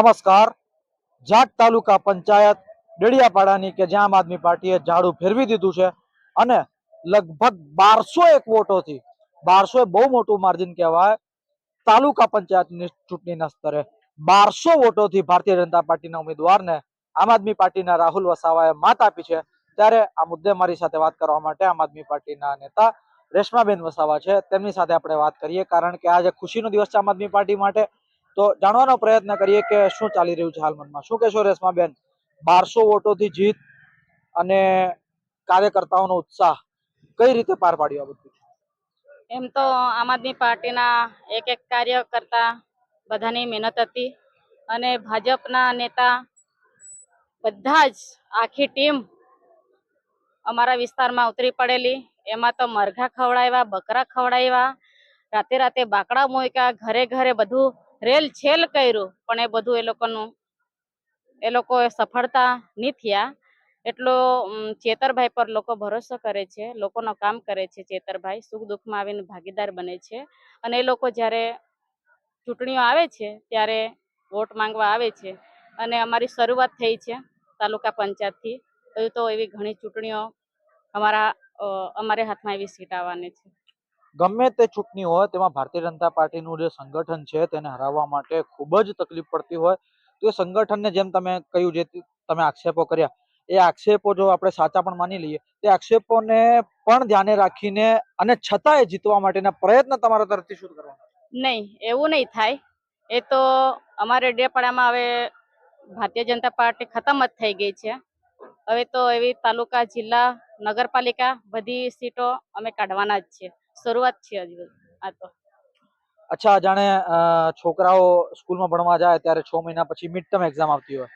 નમસ્કાર. જાટ તાલુકા પંચાયત ડેડિયાપાડાની કે જ્યાં આમ આદમી પાર્ટીએ ઝાડુ ફેરવી દીધું છે અને લગભગ બારસો એક વોટોથી બારસો એ બહુ મોટું માર્જિન કહેવાય, તાલુકા પંચાયતની ચૂંટણીના સ્તરે બારસો વોટોથી ભારતીય જનતા પાર્ટીના ઉમેદવારને આમ આદમી પાર્ટીના રાહુલ વસાવાએ માત આપી છે. ત્યારે આ મુદ્દે મારી સાથે વાત કરવા માટે આમ આદમી પાર્ટીના નેતા રેશમાબેન વસાવા છે. તેમની સાથે આપણે વાત કરીએ કારણ કે આજે ખુશીનો દિવસ છે આમ આદમી પાર્ટી માટે. તો જાણવાનો પ્રયત્ન કરીએ કે શું ચાલી રહ્યું છે હાલ મનમાં શું કહેશો રેશમાબેન બારસો વોટોથી જીત અને કાર્યકર્તાઓનો ઉત્સાહ કઈ રીતે પાર પાડ્યો આ બધું? એમ તો આમ આદમી પાર્ટીના એક એક કાર્યકર્તા બધાની મહેનત હતી અને ભાજપના નેતા બધા જ આખી ટીમ અમારા વિસ્તારમાં ઉતરી પડેલી. એમાં તો મરઘા ખવડાવ્યા, બકરા ખવડાવ્યા, રાતે રાતે બાકડા મૂક્યા, ઘરે ઘરે બધું રેલ છેલ કર્યું, પણ એ બધું એ લોકોનું, એ લોકો સફળતા નહીં થયા. એટલો ચેતરભાઈ પર લોકો ભરોસો કરે છે, લોકોનો કામ કરે છે ચેતરભાઈ, સુખ દુઃખમાં આવીને ભાગીદાર બને છે. અને એ લોકો જ્યારે ચૂંટણીઓ આવે છે, ત્યારે વોટ માંગવા આવે છે. અને અમારી શરૂઆત થઈ છે તાલુકા પંચાયતથી. હજુ તો એવી ઘણી ચૂંટણીઓ અમારા અમારે હાથમાં એવી સીટ આવવાની છે. ગમે તે ચૂંટણી હોય, તેમાં ભારતીય જનતા પાર્ટીનું જે સંગઠન છે, તેને હરાવવા માટે ખૂબ જ તકલીફ પડતી હોય. તો એ સંગઠનને જેમ તમે કહ્યું, જે તમે આક્ષેપો કર્યા, એ આક્ષેપો જો આપણે સાચા પણ માની લઈએ, તે આક્ષેપોને પણ ધ્યાને રાખીને અને છતાંય જીતવા માટેના પ્રયત્ન તમારા તરફથી શું કરવાના નહીં, એવું નહીં થાય. એ તો અમારે ડેપાડામાં હવે ભારતીય જનતા પાર્ટી ખતમ જ થઈ ગઈ છે. હવે તો એવી તાલુકા, જિલ્લા, નગરપાલિકા બધી સીટો અમે કાઢવાના જ છે શરૂઆત છે હજુ આ તો. અચ્છા જાણે છોકરાઓ સ્કૂલમાં ભણવા જાય ત્યારે છ મહિના પછી મિડ ટર્મ એક્ઝામ આવતી હોય.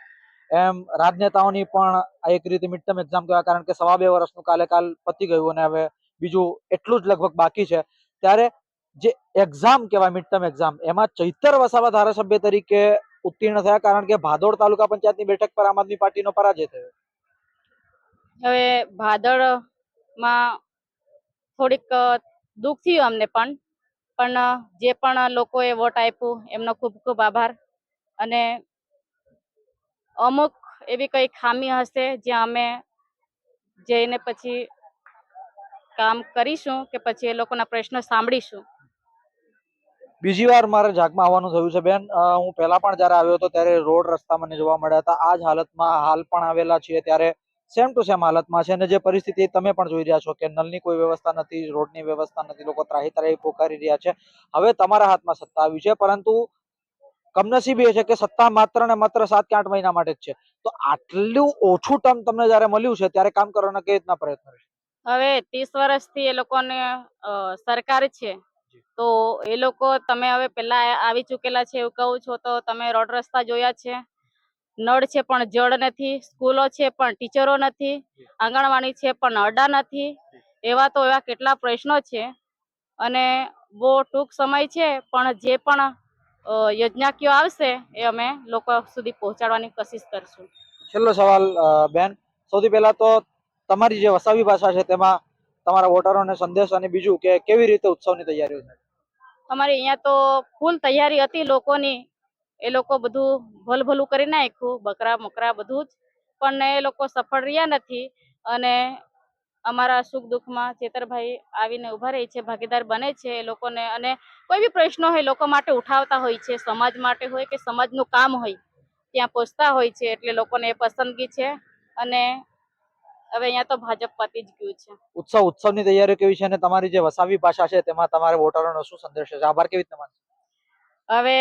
એમ રાજનેતાઓની પણ આ એક રીતે મિડ ટર્મ એક્ઝામ કહેવાય કારણ કે સવા બે વર્ષનું કાલે કાલ પતી ગયું અને હવે બીજું એટલું જ લગભગ બાકી છે. ત્યારે જે એક્ઝામ કહેવાય મિડ ટર્મ એક્ઝામ એમાં ચૈતર વસાવા ધારાસભ્ય તરીકે ઉત્તીર્ણ થયા કારણ કે ભાદોડ તાલુકા પંચાયતની બેઠક પર આમ આદમી પાર્ટીનો પરાજય થયો. હવે ભાદળમાં થોડીક દુઃખ થયું અમને પણ. પણ જે પણ લોકોએ વોટ આપ્યું, એમનો ખૂબ ખૂબ આભાર. અને અમુક એવી કઈ ખામી હશે જ્યાં અમે જઈને પછી કામ કરીશું કે પછી એ લોકોના પ્રશ્નો સાંભળીશું. બીજી વાર મારે જાગમાં આવવાનું થયું છે, બેન. હું પહેલા પણ જ્યારે આવ્યો હતો ત્યારે રોડ રસ્તા મને જોવા મળ્યા હતા. આ જ હાલતમાં હાલ પણ આવેલા છીએ ત્યારે સેમ ટુ સેમ હાલતમાં છે અને જે પરિસ્થિતિ તમે પણ જોઈ રહ્યા છો કે નલની કોઈ વ્યવસ્થા નથી રોડની વ્યવસ્થા નથી લોકો ત્રાહી ત્રાહી પોકારી રહ્યા છે. હવે તમારા હાથમાં સત્તા આવી છે પરંતુ કમનસીબી એ છે કે સત્તા માત્ર ને માત્ર સાત કે આઠ મહિના માટે જ છે. તો આટલું ઓછું ટર્મ તમને જ્યારે મળ્યું છે ત્યારે કામ કરવાના કઈ રીતના પ્રયત્ન રહેશે? હવે ત્રીસ વર્ષથી એ લોકોને સરકાર છે. તો એ લોકો તમે હવે પેલા આવી ચૂકેલા છે એવું કહું છો તો તમે રોડ રસ્તા જોયા છે? નળ છે પણ જળ નથી સ્કૂલો છે પણ ટીચરો નથી આંગણવાડી છે પણ અડા નથી. એવા તો એવા કેટલા પ્રશ્નો છે. અને બહુ ટૂંક સમય છે પણ જે પણ યોજનાકીઓ આવશે એ અમે લોકો સુધી પહોંચાડવાની કોશિશ કરશું. છેલ્લો સવાલ બેન. સૌથી પહેલા તો તમારી જે વસાવી ભાષા છે તેમાં તમારા વોટરોને સંદેશ અને બીજું કે કેવી રીતે ઉત્સવની તૈયારીઓ છે અમારે અહીંયા તો ફૂલ તૈયારી હતી લોકોની. એ લોકો બધું ભલભલું કરી નાખ્યું બકરા મકરા બધું જ. પણ એ લોકો સફળ રહ્યા નથી અને અમારા સુખ દુઃખમાં ચેતરભાઈ આવીને ઊભા રહે છે ભાગીદાર બને છે એ લોકોને. અને કોઈ બી પ્રશ્નો હોય લોકો માટે ઉઠાવતા હોય છે સમાજ માટે હોય કે સમાજનું કામ હોય ત્યાં પહોંચતા હોય છે એટલે લોકોને એ પસંદગી છે. અને હવે અહીંયા તો ભાજપ પતી જ ગયું છે. ઉત્સવ ઉત્સવની તૈયારીઓ કેવી છે અને તમારી જે વસાવી ભાષા છે તેમાં તમારે વોટરોનો શું સંદેશ છે? આભાર કેવી રીતે માનશો? હવે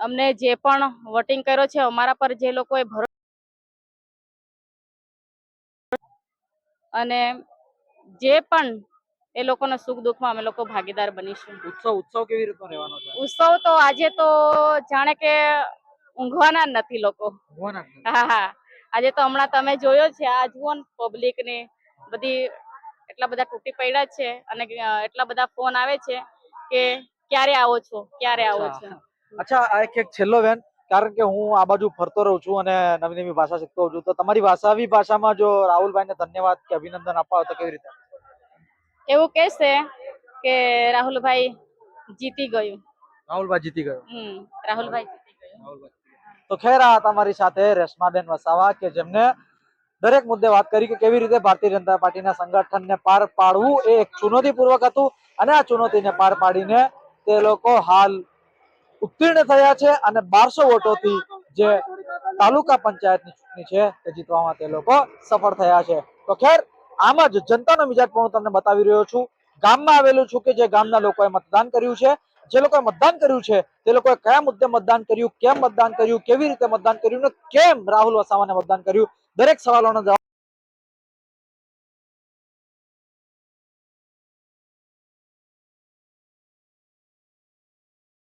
અમને જે પણ વોટિંગ કર્યો છે અમારા પર જે લોકોએ ભરો અને જે પણ એ લોકોના સુખ દુઃખમાં અમે લોકો ભાગીદાર બનીશું. ઉત્સવ ઉત્સવ કેવી રીતનો રહેવાનો છે? ઉત્સવ તો આજે તો જાણે કે ઊંઘવાના નથી લોકો. હા હા. આજે તો હમણાં તમે જોયો છે આ જુઓ ને પબ્લિક ને બધી એટલા બધા તૂટી પડ્યા છે અને એટલા બધા ફોન આવે છે કે ક્યારે આવો છો? ક્યારે આવો છો? અચ્છા આ એક એક છેલ્લો બેન કારણ કે હું આ બાજુ ફરતો રહું છું અને નવી નવી ભાષા શીખતો હોઉં છું તો તમારી વસાવી ભાષામાં જો રાહુલભાઈને ધન્યવાદ કે અભિનંદન આપવા હોય તો કેવી રીતે? એવું કહેશે કે રાહુલભાઈ જીતી ગયું. રાહુલભાઈ જીતી ગયો. રાહુલભાઈ જીતી ગયું. રાહુલભાઈ તો ખેર આ તમારી સાથે રેશમાબેન વસાવા કે જેમને દરેક મુદ્દે વાત કરી કે કેવી રીતે ભારતીય જનતા પાર્ટીના સંગઠનને પાર પાડવું એ એક ચુનૌતીપૂર્વક હતું અને આ ચુનૌતીને પાર પાડીને તે લોકો હાલ ઉત્તીર્ણ થયા છે અને બારસો વોટોથી જે તાલુકા પંચાયતની ચૂંટણી છે તે જીતવામાં તે લોકો સફળ થયા છે. તો ખેર, આમ જ જનતાનો મિજાજ પણ હું તમને બતાવી રહ્યો છું. ગામમાં આવેલું છું કે જે ગામના લોકોએ મતદાન કર્યું છે, જે લોકોએ મતદાન કર્યું છે, તે લોકોએ કયા મુદ્દે મતદાન કર્યું, કેમ મતદાન કર્યું, કેવી રીતે મતદાન કર્યું ને કેમ રાહુલ વસાવાને મતદાન કર્યું, દરેક સવાલોનો જવાબ